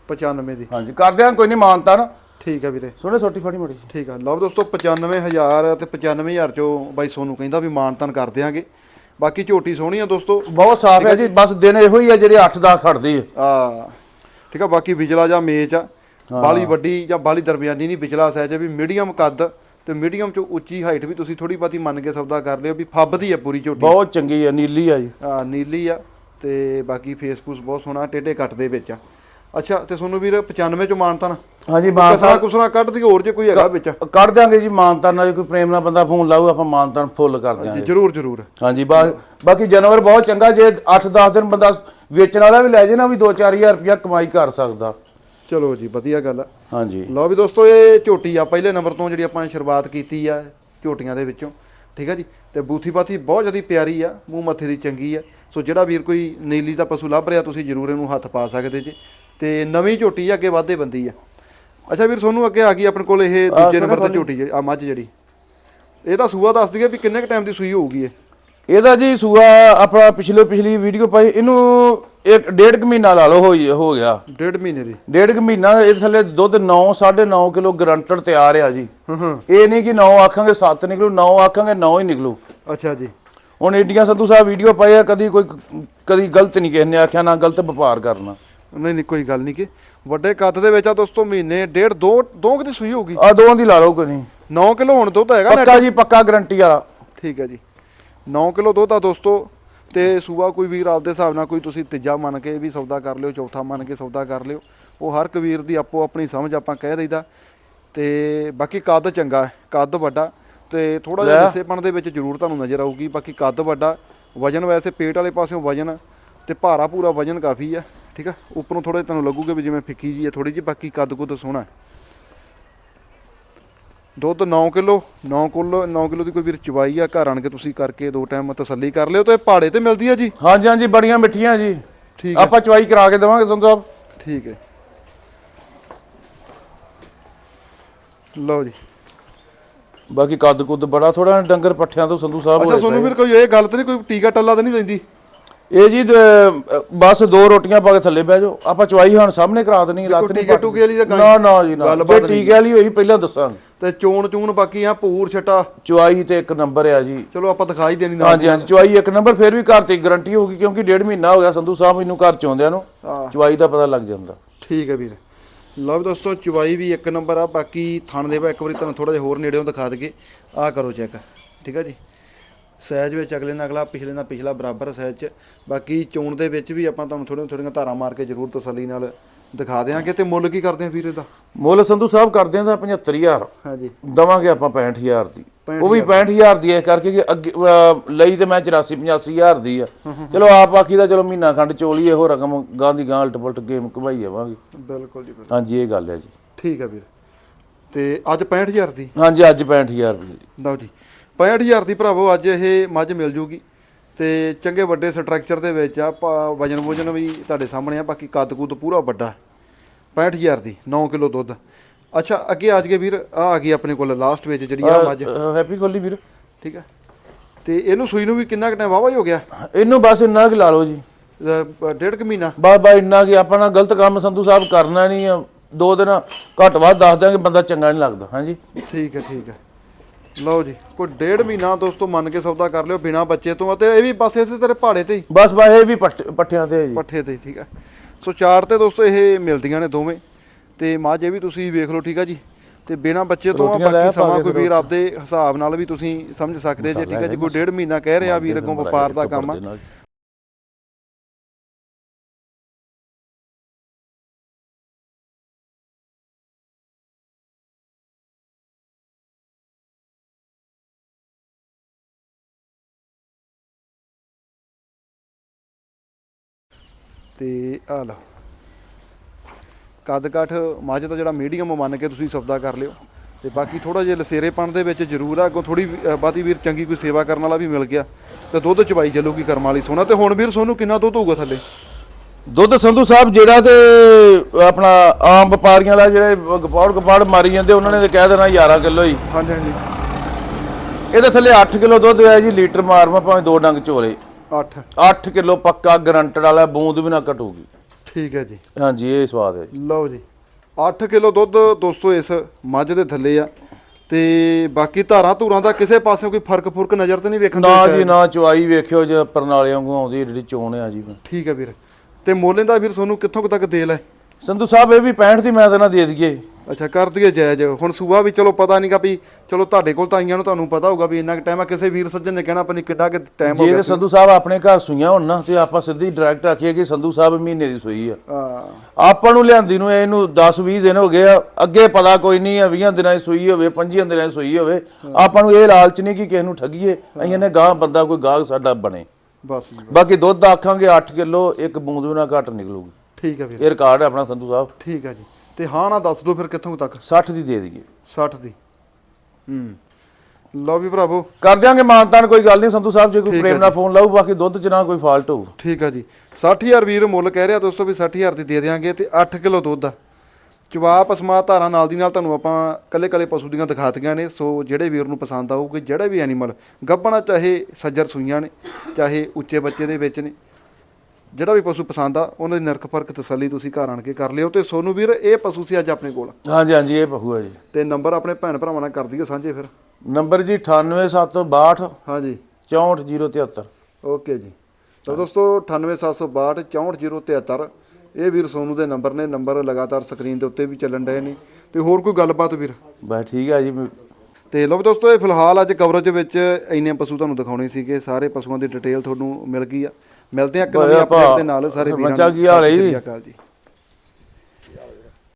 95 ਦੀ। ਹਾਂਜੀ ਕਰਦੇ ਆ ਕੋਈ ਨਹੀਂ ਮਾਨਤਾ ਨਾ। ਠੀਕ ਆ ਵੀਰੇ। ਸੋਹਣੇ ਛੋਟੀ ਫੜੀ ਮੜੀ ਠੀਕ ਆ। ਲਓ ਦੋਸਤੋ 95000 ਤੇ 95000 ਚੋਂ ਬਾਈ ਸੋਨੂੰ ਕਹਿੰਦਾ ਵੀ ਮਾਨਤਨ ਕਰ ਦਿਆਂਗੇ। ਬਾਕੀ ਝੋਟੀ ਸੋਹਣੀ ਆ ਦੋਸਤੋ। ਬਹੁਤ ਸਾਫ਼ ਹੈ ਜੀ ਬਸ ਦਿਨ ਇਹੋ ਹੀ ਆ ਜਿਹੜੇ 8-10 ਖੜਦੀ ਹੈ ਆ। ਠੀਕ ਆ ਬਾਕੀ ਵਿਜਲਾ ਜਾਂ ਮੇਚ ਆ ਬਾਲੀ ਵੱਡੀ ਜਾਂ ਬਾਲੀ ਦਰਮਿਆਨੀ ਨਹੀਂ ਵਿਚਲਾ ਸਾਈਜ਼ ਆ ਵੀ ਮੀਡੀਅਮ ਕੱਦ ਤੇ ਮੀਡੀਅਮ ਚ ਉੱਚੀ ਹਾਈਟ ਵੀ ਤੁਸੀਂ ਥੋੜੀ ਬਾਤੀ ਮੰਨ ਕੇ ਸੌਦਾ ਕਰ ਲਿਓ ਵੀ ਫੱਬਦੀ ਆ ਪੂਰੀ ਝੋਟੀ। ਬਹੁਤ ਚੰਗੀ ਹੈ ਨੀਲੀ ਆ ਜੀ। ਆ ਨੀਲੀ ਆ ਤੇ ਬਾਕੀ ਫੇਸਬੁੱਕ ਬਹੁਤ ਸੋਹਣਾ ਟੇਢੇ ਕੱਟ ਦੇ ਵਿੱਚ ਆ। ਅੱਛਾ ਤੇ ਸੋਨੂੰ ਵੀਰ 95 ਚੋਂ ਮਾਨਤਨ? ਹਾਂਜੀ ਕਸਰਾ ਮਾਨਤਾ ਕੁਸਰਾ ਕੱਢ ਦੀ ਹੋਰ ਜੇ ਕੋਈ ਹੈਗਾ ਵਿੱਚ। ਕੱਢ ਦਿਆਂਗੇ ਜੀ ਮਾਨਤਾ ਨਾਲ ਜੇ ਕੋਈ ਪ੍ਰੇਮ ਨਾਲ ਬੰਦਾ ਫੋਨ ਲਾਊ ਆਪਾਂ ਮਾਨਤਾ ਫੁੱਲ ਕਰ ਜੀ ਦਿਆਂਗੇ। ਜਰੂਰ ਜਰੂਰ। ਹਾਂਜੀ ਬਾਕੀ ਜਾਨਵਰ ਬਹੁਤ ਚੰਗਾ ਜੇ 8-10 ਦਿਨ ਬੰਦਾ ਵੇਚਣ ਵਾਲਾ ਵੀ ਲੈ ਜੇ ਨਾ ਵੀ 2-4000 ਰੁਪਇਆ ਕਮਾਈ ਕਰ ਸਕਦਾ। ਚਲੋ ਜੀ ਵਧੀਆ ਗੱਲ ਆ। ਹਾਂਜੀ। ਲਓ ਵੀ ਦੋਸਤੋ ਇਹ ਝੋਟੀ ਆ ਪਹਿਲੇ ਨੰਬਰ ਤੋਂ ਜਿਹੜੀ ਆਪਾਂ ਸ਼ੁਰੂਆਤ ਕੀਤੀ ਆ ਝੋਟੀਆਂ ਦੇ ਵਿੱਚੋਂ ਠੀਕ ਆ ਜੀ? ਤੇ ਬੂਥੀ ਬਾਥੀ ਬਹੁਤ ਜ਼ਿਆਦਾ ਪਿਆਰੀ ਆ ਮੂੰਹ ਮੱਥੇ ਦੀ ਚੰਗੀ ਆ। ਸੋ ਜਿਹੜਾ ਵੀਰ ਕੋਈ ਨੀਲੀ ਦਾ ਪਸ਼ੂ ਲੱਭ ਰਿਹਾ ਤੁਸੀਂ ਜਰੂਰ ਇਹਨੂੰ ਹੱਥ ਪਾ ਸਕਦੇ ਜੀ। ਤੇ ਨਵੀਂ ਝੋਟੀ ਆ ਅੱਗੇ ਵਾਧੇ ਬੰਦੀ ਆ। ਅੱਛਾ ਵੀਰ ਸੋਨੂੰ ਅੱਗੇ ਆ ਗਈ ਆਪਣੇ ਕੋਲ ਇਹ ਦੂਜੇ ਨੰਬਰ ਤੇ ਝੋਟੀ ਜਿਹੜੀ ਆ ਮੱਝ ਜਿਹੜੀ। ਇਹਦਾ ਸੂਆ ਦੱਸ ਦਈਏ ਵੀ ਕਿੰਨੇ ਕ ਟਾਈਮ ਦੀ ਸੂਈ ਹੋਊਗੀ ਇਹ? ਇਹਦਾ ਜੀ ਸੂਆ ਆਪਣਾ ਪਿਛਲੇ ਪਿਛਲੀ ਵੀਡੀਓ ਪਾਈ ਇਹਨੂੰ ਇੱਕ ਡੇਢ ਕੁ ਮਹੀਨਾ ਲਾ ਲਓ ਹੋ ਹੋ ਗਿਆ। ਡੇਢ ਮਹੀਨੇ ਦੀ। ਡੇਢ ਕੁ ਮਹੀਨਾ ਇਹ ਥੱਲੇ ਦੁੱਧ 9 9.5 ਕਿਲੋ ਗਰੰਟਡ ਤਿਆਰ ਆ ਜੀ। ਹਾਂ ਹਾਂ। ਇਹ ਨਹੀਂ ਕਿ 9 ਆਖਾਂਗੇ 7 ਨਿਕਲੂ 9 ਆਖਾਂਗੇ 9 ਹੀ ਨਿਕਲੂ। ਅੱਛਾ ਜੀ। ਹੁਣ ਏਡੀਆਂ ਸੰਧੂ ਸਾਹਿਬ ਵੀਡੀਓ ਪਾਏ ਆ ਕਦੀ ਕੋਈ ਕਦੀ ਗਲਤ ਨਹੀਂ ਕਿਸੇ ਨੇ ਆਖਿਆ ਨਾ ਗਲਤ ਵਪਾਰ ਕਰਨਾ। ਨਹੀਂ ਨਹੀਂ ਕੋਈ ਗੱਲ ਨਹੀਂ ਕਿ ਵੱਡੇ ਕੱਦ ਦੇ ਵਿੱਚ ਆ ਦੋਸਤੋ ਮਹੀਨੇ ਡੇਢ ਦੋ ਦੋ ਕੁ ਦੀ ਸੂਈ ਹੋਊਗੀ। ਆ ਦੋਵਾਂ ਦੀ ਲਾ ਲਓ ਕੋਈ ਨਹੀਂ। 9 ਕਿਲੋ ਹੁਣ ਦੁੱਧ ਹੈਗਾ ਨਾ ਪੱਕਾ ਜੀ ਪੱਕਾ ਗਰੰਟੀ ਵਾਲਾ। ਠੀਕ ਹੈ ਜੀ। 9 ਕਿਲੋ ਦੁੱਧ ਆ ਦੋਸਤੋ ਤੇ ਸੂਆ ਕੋਈ ਵੀਰ ਆਪਦੇ ਹਿਸਾਬ ਨਾਲ ਕੋਈ ਤੁਸੀਂ ਤੀਜਾ ਮੰਨ ਕੇ ਵੀ ਸੌਦਾ ਕਰ ਲਿਓ ਚੌਥਾ ਮੰਨ ਕੇ ਸੌਦਾ ਕਰ ਲਿਓ ਉਹ ਹਰ ਇੱਕ ਵੀਰ ਦੀ ਆਪੋ ਆਪਣੀ ਸਮਝ ਆਪਾਂ ਕਹਿ ਦਈਦਾ ਤੇ ਬਾਕੀ ਕੱਦ ਚੰਗਾ ਕੱਦ ਵੱਡਾ ਤੇ ਥੋੜਾ ਜਿਹਾ ਲੈ। ਲਿੱਸੇਪਣ ਦੇ ਵਿੱਚ ਜ਼ਰੂਰ ਤੁਹਾਨੂੰ ਨਜ਼ਰ ਆਊਗੀ ਬਾਕੀ ਕੱਦ ਵੱਡਾ ਵਜਨ ਵੈਸੇ ਪੇਟ ਵਾਲੇ ਪਾਸਿਓਂ ਵਜਨ ਤੇ ਭਾਰਾ ਪੂਰਾ ਵਜਨ ਕਾਫੀ ਆ ਠੀਕ ਆ ਉੱਪਰੋਂ ਥੋੜੇ ਤੁਹਾਨੂੰ ਲੱਗੂਗੇ ਵੀ ਜਿਵੇਂ ਫਿੱਕੀ ਜੀ ਹੈ ਥੋੜੀ ਜੀ ਬਾਕੀ ਕੱਦ ਕੁੱਦ ਸੋਹਣਾ। ਦੁੱਧ 9 ਕਿਲੋ 9 ਕਿਲੋ 9 ਕਿਲੋ ਦੀ ਕੋਈ ਵੀਰ ਚਵਾਈ ਆ ਘਰ ਆਣ ਕੇ ਤੁਸੀਂ ਕਰਕੇ ਦੋ ਟਾਈਮ ਤਸੱਲੀ ਕਰ ਲਿਓ ਤੇ ਪਹਾੜੇ ਤੇ ਮਿਲਦੀ ਆ ਜੀ? ਹਾਂਜੀ ਹਾਂਜੀ ਬੜੀਆਂ ਮਿੱਠੀਆਂ ਜੀ। ਠੀਕ ਆਪਾਂ ਚਵਾਈ ਕਰਾ ਕੇ ਦੇਵਾਂਗੇ ਸੰਧੂ ਸਾਹਿਬ। ਠੀਕ ਹੈ। ਲਓ ਜੀ। ਬਾਕੀ ਕੱਦ ਕੁੱਦ ਬੜਾ ਥੋੜਾ ਡੰਗਰ ਪੱਠਿਆਂ ਤੋਂ ਸੰਧੂ ਸਾਹਿਬ ਅੱਛਾ ਸੋਨੂੰ। ਵੀਰ ਕੋਈ ਇਹ ਗੱਲ ਤੇ ਨਹੀਂ ਕੋਈ ਟੀਕਾ ਟੱਲਾ ਤਾਂ ਨਹੀਂ ਦਿੰਦੀ? ਇਹ ਜੀ ਦ- ਬਸ ਦੋ ਰੋਟੀਆਂ ਪਾ ਕੇ ਥੱਲੇ ਬਹਿ ਜਾਓ। ਆਪਾਂ ਚਵਾਈ ਹੁਣ ਸਾਹਮਣੇ ਕਰਾ ਦੇਣੀ ਲੱਤ ਨਹੀਂ ਟੀਕੇ ਟੂਕੇ ਵਾਲੀ ਤਾਂ ਗੱਲ- ਨਾ ਨਾ ਜੀ ਨਾ। ਗੱਲਬਾਤ ਜੇ ਨਹੀਂ। ਟੀਕੇ ਵਾਲੀ ਹੋਈ ਪਹਿਲਾਂ ਦੱਸਾਂਗੇ। ਤੇ ਚੋਣ ਚੂਣ ਬਾਕੀ ਆ ਪੂਰ ਛਟਾ। ਚਵਾਈ ਤੇ ਇੱਕ ਨੰਬਰ ਆ ਜੀ। ਚਲੋ ਆਪਾਂ ਦਿਖਾਈ ਦੇਣੀ ਨਾਲ। ਹਾਂਜੀ ਹਾਂਜੀ ਚਵਾਈ ਇੱਕ ਨੰਬਰ ਫਿਰ ਵੀ ਘਰ ਤੇ ਗਾਰੰਟੀ ਹੋਊਗੀ ਕਿਉਂਕਿ ਡੇਢ ਮਹੀਨਾ ਹੋ ਗਿਆ ਸੰਧੂ ਸਾਹਿਬ ਮੈਨੂੰ ਘਰ ਚ ਆਉਂਦਿਆਂ ਨੂੰ। ਹਾਂ। ਚਵਾਈ ਦਾ ਪਤਾ ਲੱਗ ਜਾਂਦਾ। ਠੀਕ ਹੈ ਵੀਰ। ਲਓ ਵੀ ਦੋਸਤੋ ਚਵਾਈ ਵੀ ਇੱਕ ਨੰਬਰ ਆ ਬਾਕੀ ਥਣ ਦੇ ਵਾ ਇੱਕ ਵਾਰੀ ਤੁਹਾਨੂੰ ਥੋੜਾ ਜਿਹਾ ਹੋਰ ਨੇੜਿਓਂ ਦਿਖਾ ਦਈਏ। ਆਹ ਕਰੋ ਚੈੱਕ ਠੀਕ ਹੈ ਜੀ? ਸਾਈਜ਼ ਵਿੱਚ ਅਗਲੇ ਨਾਲ ਅਗਲਾ ਪਿਛਲੇ ਨਾਲ ਪਿਛਲਾ ਬਰਾਬਰ ਸਾਈਜ਼ ਚ। ਬਾਕੀ ਚੋਣ ਦੇ ਵਿੱਚ ਵੀ ਆਪਾਂ ਤੁਹਾਨੂੰ ਥੋੜੀਆਂ ਥੋੜੀਆਂ ਧਾਰਾਂ ਮਾਰ ਕੇ ਜ਼ਰੂਰ ਤਸੱਲੀ ਨਾਲ ਦਿਖਾ ਦਿਆਂਗੇ ਤੇ ਮੁੱਲ ਕੀ ਕਰਦੇ ਆ ਵੀਰ ਇਹਦਾ ਮੁੱਲ ਸੰਧੂ ਸਾਹਿਬ ਕਰਦੇ ਆ ਤਾਂ 75000 ਹਾਂਜੀ। ਦਵਾਂਗੇ ਆਪਾਂ 65000 ਦੀ। ਉਹ ਵੀ 65000 ਦੀ ਹੈ ਕਰਕੇ ਕਿ ਅੱਗੇ ਲਈ ਤੇ ਮੈਂ 84 85000 ਦੀ ਆ। ਚਲੋ ਆਪ ਆਖੀ ਦਾ ਚਲੋ ਮਹੀਨਾ ਖੰਡ ਚੋਲੀ ਇਹੋ ਰਕਮ ਗਾਂ ਦੀ ਗਾਂ ਗੇਮ ਘਵਾਈ ਜਾਵਾਂਗੇ। ਬਿਲਕੁਲ ਜੀ। ਹਾਂਜੀ ਇਹ ਗੱਲ ਹੈ ਜੀ। ਠੀਕ ਹੈ ਵੀਰ। ਤੇ ਅੱਜ 65000 ਦੀ? ਹਾਂਜੀ ਅੱਜ 65000 ਰੁਪਏ ਦੀ। ਲਓ ਜੀ। 65000 ਦੀ ਭਰਾਵੋ ਅੱਜ ਇਹ ਮੱਝ ਮਿਲ ਜੂਗੀ। ਤੇ ਚੰਗੇ ਵੱਡੇ ਸਟਰਕਚਰ ਦੇ ਵਿੱਚ ਆ ਵਜਨ ਵਜਨ ਵੀ ਤੁਹਾਡੇ ਸਾਹਮਣੇ ਆ ਬਾਕੀ ਕੱਦ ਕੁੱਦ ਪੂਰਾ ਵੱਡਾ। 65000 ਦੀ 9 ਕਿਲੋ ਦੁੱਧ। ਅੱਛਾ ਅੱਗੇ ਆ ਜਗੇ ਵੀਰ ਆ ਆ ਗਈ ਆਪਣੇ ਕੋਲ ਲਾਸਟ ਵਿੱਚ ਜਿਹੜੀ ਆ ਮੱਝ। ਹੈਪੀ ਕੋਲੀ ਵੀਰ। ਠੀਕ ਹੈ ਤੇ ਇਹਨੂੰ ਸੂਈ ਨੂੰ ਵੀ ਕਿੰਨਾ ਕੁ ਟਾਈਮ ਵਾਵਾ ਹੀ ਹੋ ਗਿਆ? ਇਹਨੂੰ ਬਸ ਇੰਨਾ ਕਿ ਲਾ ਲਓ ਜੀ। ਡੇਢ ਕੁ ਮਹੀਨਾ। ਬਸ ਬਸ ਇੰਨਾ ਕਿ ਆਪਾਂ ਨਾਲ ਗਲਤ ਕੰਮ ਸੰਧੂ ਸਾਹਿਬ ਕਰਨਾ ਨਹੀਂ ਆ। ਦੋ ਦਿਨ ਘੱਟ ਵੱਧ ਦੱਸ ਦਿਆਂਗੇ ਬੰਦਾ ਚੰਗਾ ਨਹੀਂ ਲੱਗਦਾ। ਹਾਂਜੀ। ਠੀਕ ਹੈ ਠੀਕ ਹੈ ਲਓ ਜੀ ਕੋਈ ਡੇਢ ਮਹੀਨਾ ਦੋਸਤੋ ਮੰਨ ਕੇ ਸੌਦਾ ਕਰ ਲਿਓ ਬਿਨਾ ਬੱਚੇ ਤੋਂ ਅਤੇ ਇਹ ਵੀ ਪਾਸੇ ਇਸੇ ਤੇਰੇ ਪਹਾੜੇ ਤੇ ਹੀ? ਬਸ ਬਸ ਇਹ ਵੀ ਪੱਠ- ਪੱਠਿਆਂ ਤੇ ਹੈ ਜੀ। ਪੱਠੇ ਤੇ ਠੀਕ ਹੈ ਸੋ ਚਾਰ ਤੇ ਦੋਸਤੋ ਇਹ ਮਿਲਦੀਆਂ ਨੇ ਦੋਵੇਂ। ਤੇ ਮਾਝ ਇਹ ਵੀ ਤੁਸੀਂ ਵੇਖ ਲਓ ਠੀਕ ਆ ਜੀ। ਤੇ ਬਿਨਾ ਬੱਚੇ ਤੋਂ ਆ ਰੋਟੀਆਂ ਲੈ ਬਾਕੀ ਪਾ ਸਮਾਂ ਕੇ ਕੋਈ ਵੀਰ ਆਪਦੇ ਹਿਸਾਬ ਨਾਲ ਵੀ ਤੁਸੀਂ ਸਮਝ ਸਕਦੇ ਜੇ ਠੀਕ ਹੈ ਜੀ। ਕੋਈ ਡੇਢ ਮਹੀਨਾ ਕਹਿ ਰਿਹਾ ਵੀਰ ਅੱਗੋਂ ਵਪਾਰ ਦਾ ਕੰਮ ਆ। ਤੇ ਆ ਲਓ। ਕੱਦ ਕਾਠ ਮੱਝ ਦਾ ਜਿਹੜਾ ਮੀਡੀਅਮ ਮੰਨ ਕੇ ਤੁਸੀਂ ਸੌਦਾ ਕਰ ਲਿਓ। ਤੇ ਬਾਕੀ ਥੋੜਾ ਜਿਹਾ ਲਸੇਰੇਪਣ ਦੇ ਵਿੱਚ ਜ਼ਰੂਰ ਆ ਅੱਗੋਂ ਥੋੜੀ ਬਾਤੀ ਵੀਰ ਚੰਗੀ ਕੋਈ ਸੇਵਾ ਕਰਨ ਵਾਲਾ ਵੀ ਮਿਲ ਗਿਆ। ਤੇ ਦੁੱਧ ਚਵਾਈ ਚੱਲੂਗੀ ਕਰਮ ਵਾਲੀ ਸੋਨਾ। ਤੇ ਹੁਣ ਵੀਰ ਸੋਨੂੰ ਕਿੰਨਾ ਦੁੱਧ ਹੋਊਗਾ ਥੱਲੇ? ਦੁੱਧ ਸੰਧੂ ਸਾਹਿਬ ਜਿਹੜਾ ਤੇ ਆਪਣਾ ਆਮ ਵਪਾਰੀਆਂ ਵਾਲਾ ਜਿਹੜੇ ਗਪਾੜ ਗਪਾੜ ਮਾਰੀ ਜਾਂਦੇ ਉਹਨਾਂ ਨੇ ਤੇ ਕਹਿ ਦੇਣਾ 11 ਕਿਲੋ ਹੀ। ਹਾਂਜੀ ਹਾਂਜੀ। ਇਹਦੇ ਥੱਲੇ 8 ਕਿਲੋ ਦੁੱਧ ਹੈ ਜੀ ਲੀਟਰ ਮਾਰਵਾ ਭਾਵੇਂ ਦੋ ਡੰਗ ਚੋਲੇ 8 8 ਕਿਲੋ ਪੱਕਾ ਗਰੰਟਡ ਵਾਲਾ ਬੂੰਦ ਵੀ ਨਾ ਘਟੂਗੀ ਠੀਕ ਹੈ ਜੀ। ਹਾਂਜੀ ਇਹ ਸਵਾਦ ਹੈ ਜੀ। ਲਓ ਜੀ 8 ਕਿਲੋ ਦੁੱਧ ਦੋਸਤੋ ਇਸ ਮੱਝ ਦੇ ਥੱਲੇ ਆ। ਤੇ ਬਾਕੀ ਧਾਰਾਂ ਧੂਰਾਂ ਦਾ ਕਿਸੇ ਪਾਸੇ ਕੋਈ ਫ਼ਰਕ ਫੁਰਕ ਨਜ਼ਰ ਤੇ ਨਹੀਂ ਵੇਖਣ ਨਾ ਆਇਆ। ਜੀ ਨਾ ਚਵਾਈ ਵੇਖਿਓ ਜੇ ਪਰਨਾਲੇ ਵਾਂਗੂ ਆਉਂਦੀ ਜਿਹੜੀ ਚੋਣ ਆ ਜੀ ਠੀਕ ਹੈ ਵੀਰ। ਤੇ ਮੋਲੇ ਦਾ ਵੀਰ ਤੁਹਾਨੂੰ ਕਿੱਥੋਂ ਤੱਕ ਦੇ ਲੈ? ਸੰਧੂ ਸਾਹਿਬ ਇਹ ਵੀ 65 ਦੀ ਮੈਂ ਤਾਂ ਨਾ ਦੇ ਦਈਏ। ਅੱਛਾ ਕਰ ਦਈਏ ਜਾਇਜ਼। ਹੁਣ ਸੂਆ ਵੀ ਚਲੋ ਪਤਾ ਨਹੀਂਗਾ ਵੀ ਚਲੋ ਤੁਹਾਡੇ ਕੋਲ ਤਾਂ ਆਈਆਂ ਨੂੰ ਤੁਹਾਨੂੰ ਪਤਾ ਹੋਊਗਾ ਵੀ ਇੰਨਾ ਕੁ ਟਾਈਮ ਆ। ਕਿਸੇ ਵੀਰ ਸੱਜਣ ਨੇ ਕਹਿਣਾ ਆਪਣੀ ਕਿੰਨਾ ਕਿ ਟਾਈਮ ਹੋ ਜੇ ਗਿਆ ਤੇ ਸੰਧੂ ਸਾਹਿਬ ਆਪਣੇ ਘਰ ਸੂਈਆਂ ਹੋਣ ਨਾ ਤੇ ਆਪਾਂ ਸਿੱਧੀ ਡਾਇਰੈਕਟ ਆਖੀਏ ਕਿ ਸੰਧੂ ਸਾਹਿਬ ਮਹੀਨੇ ਦੀ ਸੂਈ ਆ। ਹਾਂ। ਆਪਾਂ ਨੂੰ ਲਿਆਂਦੀ ਨੂੰ ਇਹਨੂੰ 10 20 ਦਿਨ ਹੋ ਗਏ ਆ ਅੱਗੇ ਪਤਾ ਕੋਈ ਨਹੀਂ ਆ 20 ਦਿਨਾਂ ਦੀ ਸੂਈ ਹੋਵੇ 25 ਦਿਨਾਂ ਦੀ ਸੂਈ ਹੋਵੇ। ਆਪਾਂ ਨੂੰ ਇਹ ਲਾਲਚ ਨਹੀਂ ਕਿ ਕਿਸੇ ਨੂੰ ਠੱਗੀਏ ਅਸੀਂ ਨੇ ਗਾਹ ਬੰਦਾ ਕੋਈ ਗਾਹਕ ਸਾਡਾ ਬਣੇ। ਬਸ ਜੀ ਬਾਕੀ ਦੁੱਧ ਆਖਾਂਗੇ 8 ਕਿਲੋ ਇੱਕ ਬੂੰਦ ਵੀ ਨਾ ਘੱਟ ਨਿਕਲੂਗੀ। ਠੀਕ ਹੈ ਵੀਰ। ਇਹ ਰਿਕਾਰਡ ਹੈ ਆਪਣਾ ਸੰਧੂ ਸਾਹਿਬ। ਠੀਕ ਹੈ ਜੀ। ਤੇ ਹਾਂ ਨਾ ਦੱਸ ਦਿਓ ਫਿਰ ਕਿੱਥੋਂ ਤੱਕ? 60 ਦੀ ਦੇ ਦਈਏ। 60 ਦੀ। ਹੂੰ। ਲਓ ਵੀ ਭਰਾਵੋ। ਕਰ ਦਿਆਂਗੇ ਮਾਨਤਾਨ ਕੋਈ ਗੱਲ ਨਹੀਂ ਸੰਧੂ ਸਾਹਿਬ ਜੇ ਕੋਈ ਪ੍ਰੇਮ ਨਾਲ ਫੋਨ ਲਾਊ ਬਾਕੀ ਦੁੱਧ ਚ ਨਾ ਕੋਈ ਫਾਲਟ ਹੋਊ। ਠੀਕ ਆ ਜੀ। 60000 ਵੀਰ ਮੁੱਲ ਕਹਿ ਰਿਹਾ ਦੋਸਤੋ ਵੀ 60000 ਦੀ ਦੇ ਦੇਾਂਗੇ ਤੇ 8 ਕਿਲੋ ਦੁੱਧ ਆ। ਚਵਾ ਪਸਮਾ ਧਾਰਾਂ ਨਾਲ ਦੀ ਨਾਲ ਤੁਹਾਨੂੰ ਆਪਾਂ ਕੱਲੇ ਕੱਲੇ ਪਸ਼ੂ ਦੀਆਂ ਦਿਖਾਤੀਆਂ ਨੇ। ਸੋ ਜਿਹੜੇ ਵੀਰ ਨੂੰ ਪਸੰਦ ਆਊਗੇ ਜਿਹੜਾ ਵੀ ਐਨੀਮਲ ਗੱਭਣਾ ਚਾਹੇ ਸੱਜਰ ਸੂਈਆਂ ਨੇ ਚਾਹੇ ਉੱਚੇ ਬੱਚੇ ਦੇ ਵਿੱਚ ਨੇ ਜਿਹੜਾ ਵੀ ਪਸ਼ੂ ਪਸੰਦ ਆ ਉਹਨਾਂ ਦੀ ਨਰਕ ਫ਼ਰਕ ਤਸੱਲੀ ਤੁਸੀਂ ਘਰ ਆਣ ਕੇ ਕਰ ਲਿਓ ਤੇ ਸੋਨੂੰ ਵੀਰ ਇਹ ਪਸ਼ੂ ਸੀ ਅੱਜ ਆਪਣੇ ਕੋਲ। ਹਾਂਜੀ ਹਾਂਜੀ ਇਹ ਪਹੂਆ ਜੀ। ਤੇ ਨੰਬਰ ਆਪਣੇ ਭੈਣ ਭਰਾਵਾਂ ਨਾਲ ਕਰ ਦਈਏ ਸਾਂਝੇ ਫਿਰ। ਨੰਬਰ ਜੀ 98762 ਹਾਂਜੀ। 64073 ਓਕੇ ਜੀ। ਤਾਂ ਦੋਸਤੋ 98762 64073 ਇਹ ਵੀਰ ਸੋਨੂ ਦੇ ਨੰਬਰ ਨੇ। ਨੰਬਰ ਲਗਾਤਾਰ ਸਕਰੀਨ ਦੇ ਉੱਤੇ ਵੀ ਚੱਲਣ ਡਏ ਨੇ। ਤੇ ਹੋਰ ਕੋਈ ਗੱਲਬਾਤ ਵੀਰ? ਬਸ ਠੀਕ ਹੈ ਜੀ। ਤੇ ਲਓ ਵੀ ਦੋਸਤੋ ਇਹ ਫਿਲਹਾਲ ਅੱਜ ਕਵਰੇਜ ਵਿੱਚ ਇੰਨੇ ਪਸ਼ੂ ਤੁਹਾਨੂੰ ਦਿਖਾਉਣੇ ਸੀਗੇ। ਸਾਰੇ ਪਸ਼ੂਆਂ ਦੀ ਡਿਟੇਲ ਤੁਹਾਨੂੰ ਮਿਲ ਗਈ ਆ। ਮਿਲਦੇ ਆ ਇੱਕ ਨਵੀਂ ਅਪਡੇਟ ਦੇ ਨਾਲ ਸਾਰੇ ਵੀਰਾਂ ਹੈ ਸਤਿ? ਸ਼੍ਰੀ ਅਕਾਲ ਜੀ